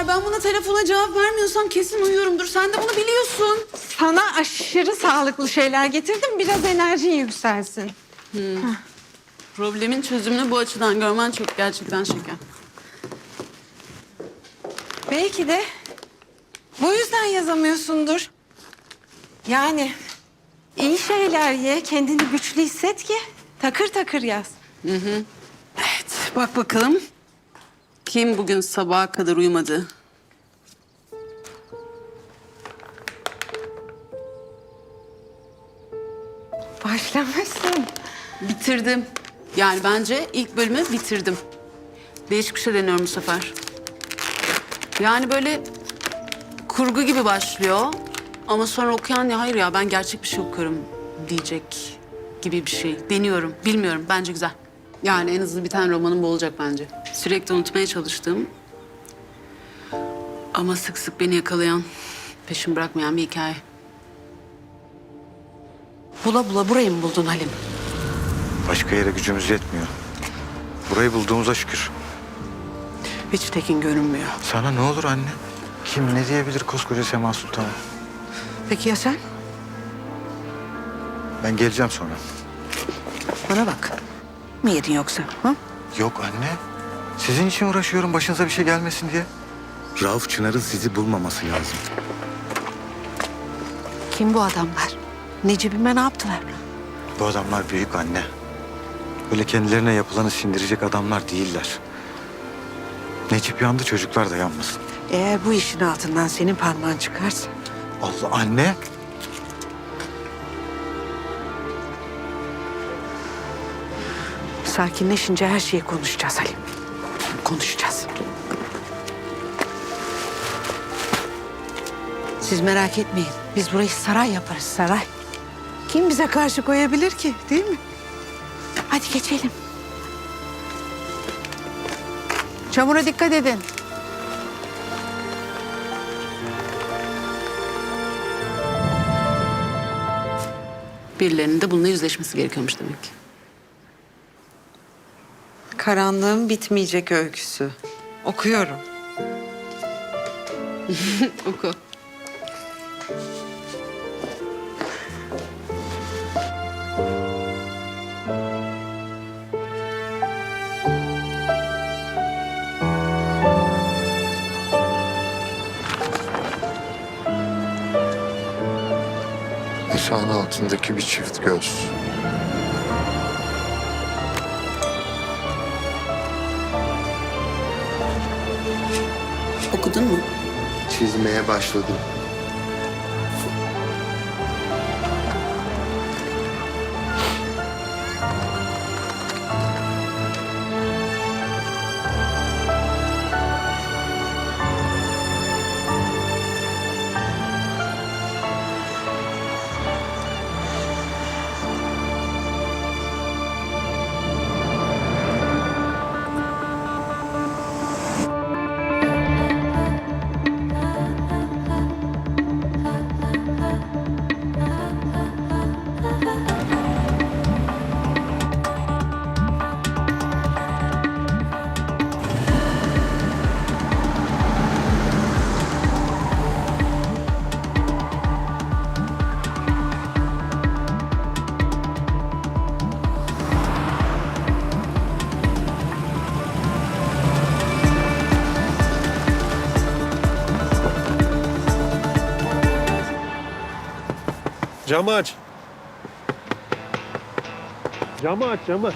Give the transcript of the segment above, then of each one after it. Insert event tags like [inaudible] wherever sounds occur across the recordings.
Eğer ben buna telefona cevap vermiyorsam kesin uyuyorumdur. Sen de bunu biliyorsun. Sana aşırı sağlıklı şeyler getirdim. Biraz enerjin yükselsin. Problemin çözümünü bu açıdan görmen çok gerçekten şeker. Belki de bu yüzden yazamıyorsundur. Yani iyi şeyler ye, kendini güçlü hisset ki takır takır yaz. Evet, bak bakalım. Kim bugün sabaha kadar uyumadı? Başlamışsın. Bitirdim. Yani bence ilk bölümü bitirdim. Değişik bir şey deniyorum bu sefer. Yani böyle kurgu gibi başlıyor. Ama sonra okuyan ya hayır ya ben gerçek bir şey okuyorum diyecek gibi bir şey. Deniyorum. Bilmiyorum. Bence güzel. Yani en hızlı biten romanım bu olacak bence. Sürekli unutmaya çalıştığım ama sık sık beni yakalayan, peşimi bırakmayan bir hikaye. Bula bula burayı mı buldun Halim? Başka yere gücümüz yetmiyor. Burayı bulduğumuza şükür. Hiç tekin görünmüyor. Sana ne olur anne? Kim ne diyebilir koskoca Sema Sultan'a? Peki ya sen? Ben geleceğim sonra. Bana bak. Mi yedin yoksa? Ha? Yok anne. Sizin için uğraşıyorum başınıza bir şey gelmesin diye. Rauf Çınar'ın sizi bulmaması lazım. Kim bu adamlar? Necip'ime ne yaptılar? Bu adamlar büyük anne. Böyle kendilerine yapılanı sindirecek adamlar değiller. Necip yandı çocuklar da yanmasın. Eğer bu işin altından senin parmağın çıkarsa... Allah anne. Sakinleşince her şeyi konuşacağız Halim. Konuşacağız. Siz merak etmeyin. Biz burayı saray yaparız, saray. Kim bize karşı koyabilir ki, değil mi? Hadi geçelim. Çamura dikkat edin. Birilerinin de bununla yüzleşmesi gerekiyormuş demek ki. Karanlığın bitmeyecek öyküsü. Okuyorum. [laughs] Oku. Nişan altındaki bir çift göz. Okudun mu? Çizmeye başladım. Camı aç. Camı aç camı.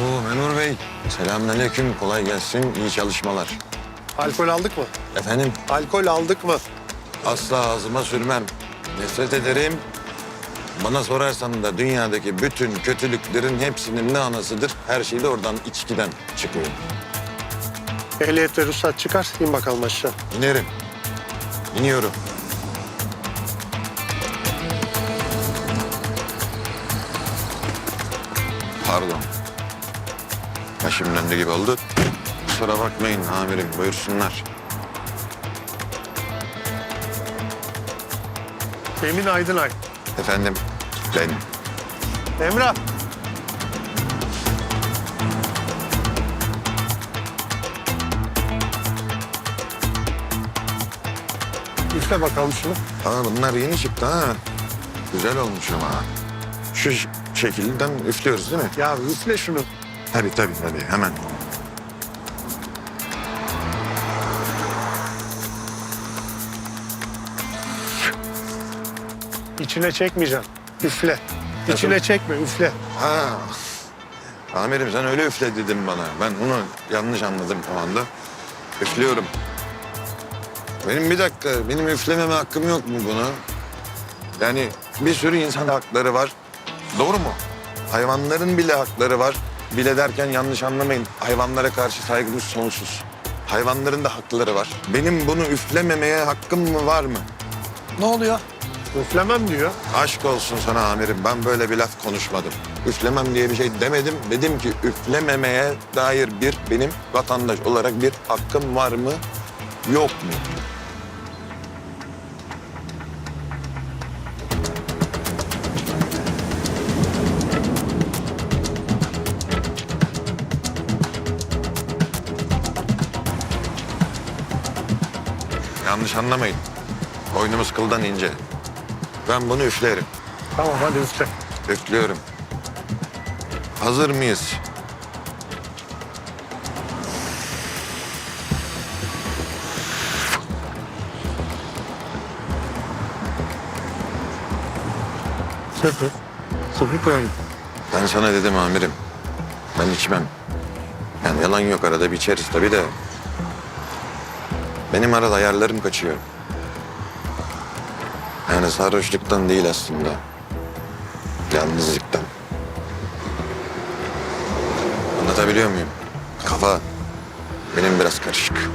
Oo memur bey. Selamünaleyküm. Kolay gelsin. İyi çalışmalar. Alkol aldık mı? Efendim Alkol aldık mı? asla ağzıma sürmem. Nefret ederim. Bana sorarsan da dünyadaki bütün kötülüklerin hepsinin ne anasıdır? Her şey de oradan içkiden çıkıyor. Ehliyet ve ruhsat çıkar. İn bakalım aşağı. İnerim. İniyorum. Pardon. Başım döndü gibi oldu. Kusura bakmayın amirim. Buyursunlar. Emin Aydınay. Efendim ben Emrah. Üfle bakalım şunu. Aa bunlar yeni çıktı ha. Güzel olmuş ama. Şu şekilden üflüyoruz değil mi? Ya üfle şunu. Tabii tabii tabii hemen. İçine çekmeyeceksin. Üfle. İçine çekme, üfle. Ha. Amirim sen öyle üfle dedin bana. Ben onu yanlış anladım o anda. Üflüyorum. Benim bir dakika, benim üflememe hakkım yok mu buna? Yani bir sürü insan hakları var. Doğru mu? Hayvanların bile hakları var. Bile derken yanlış anlamayın. Hayvanlara karşı saygımız sonsuz. Hayvanların da hakları var. Benim bunu üflememeye hakkım mı var mı? Ne oluyor? Üflemem diyor. Aşk olsun sana amirim. Ben böyle bir laf konuşmadım. Üflemem diye bir şey demedim. Dedim ki üflememeye dair bir benim vatandaş olarak bir hakkım var mı? Yok mu? Yanlış anlamayın. Boynumuz kıldan ince. Ben bunu üflerim. Tamam hadi üfle. Bekliyorum. Hazır mıyız? Ben sana dedim amirim. Ben içmem. Yani yalan yok arada bir içeriz tabii de. Benim arada ayarlarım kaçıyor. Yani sarhoşluktan değil aslında. Yalnızlıktan. Anlatabiliyor muyum? Kafa benim biraz karışık.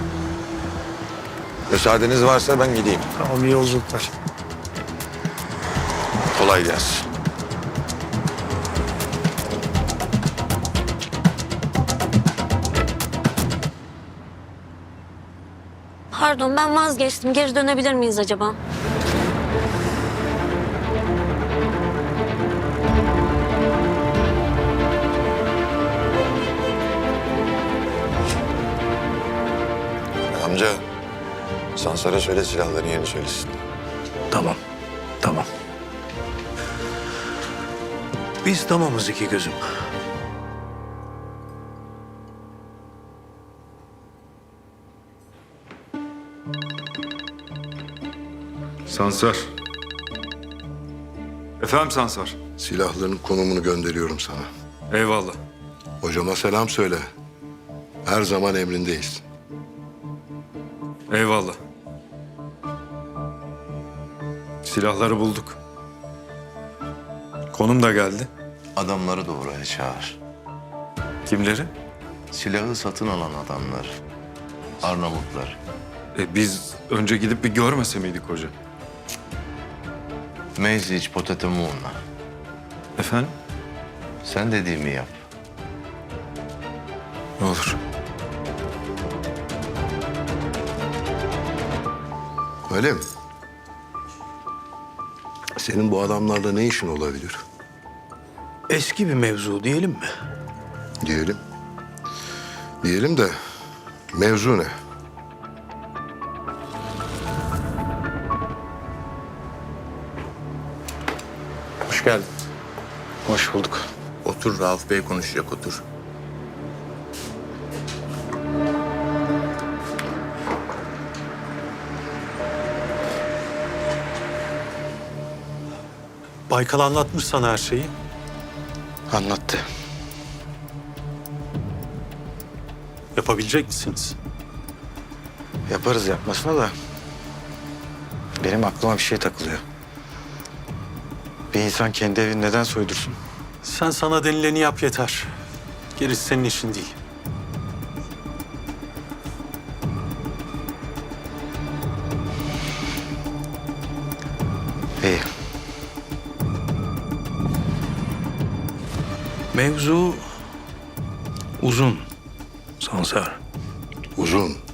Müsaadeniz varsa ben gideyim. Tamam iyi yolculuklar. Kolay gelsin. Pardon ben vazgeçtim. Geri dönebilir miyiz acaba? Amca, Sansar'a söyle silahların yerini söylesin. Tamam, tamam. Biz tamamız iki gözüm. Sansar. Efendim Sansar. Silahların konumunu gönderiyorum sana. Eyvallah. Hocama selam söyle. Her zaman emrindeyiz. Eyvallah. Silahları bulduk. Konum da geldi. Adamları da oraya çağır. Kimleri? Silahı satın alan adamlar. Arnavutlar. E, biz önce gidip bir görmese miydik hoca? Meyzic potatemuna. Efendim? Sen dediğimi yap. Ne olur. Öyle mi? Senin bu adamlarla ne işin olabilir? Eski bir mevzu diyelim mi? Diyelim. Diyelim de mevzu ne? Geldin. Hoş bulduk. Otur Rauf Bey konuşacak otur. Baykal anlatmış sana her şeyi. Anlattı. Yapabilecek misiniz? Yaparız yapmasına da. Benim aklıma bir şey takılıyor. Bir insan kendi evini neden soydursun? Sen sana denileni yap yeter. Gerisi senin işin değil. İyi. Mevzu uzun Sansar. Uzun.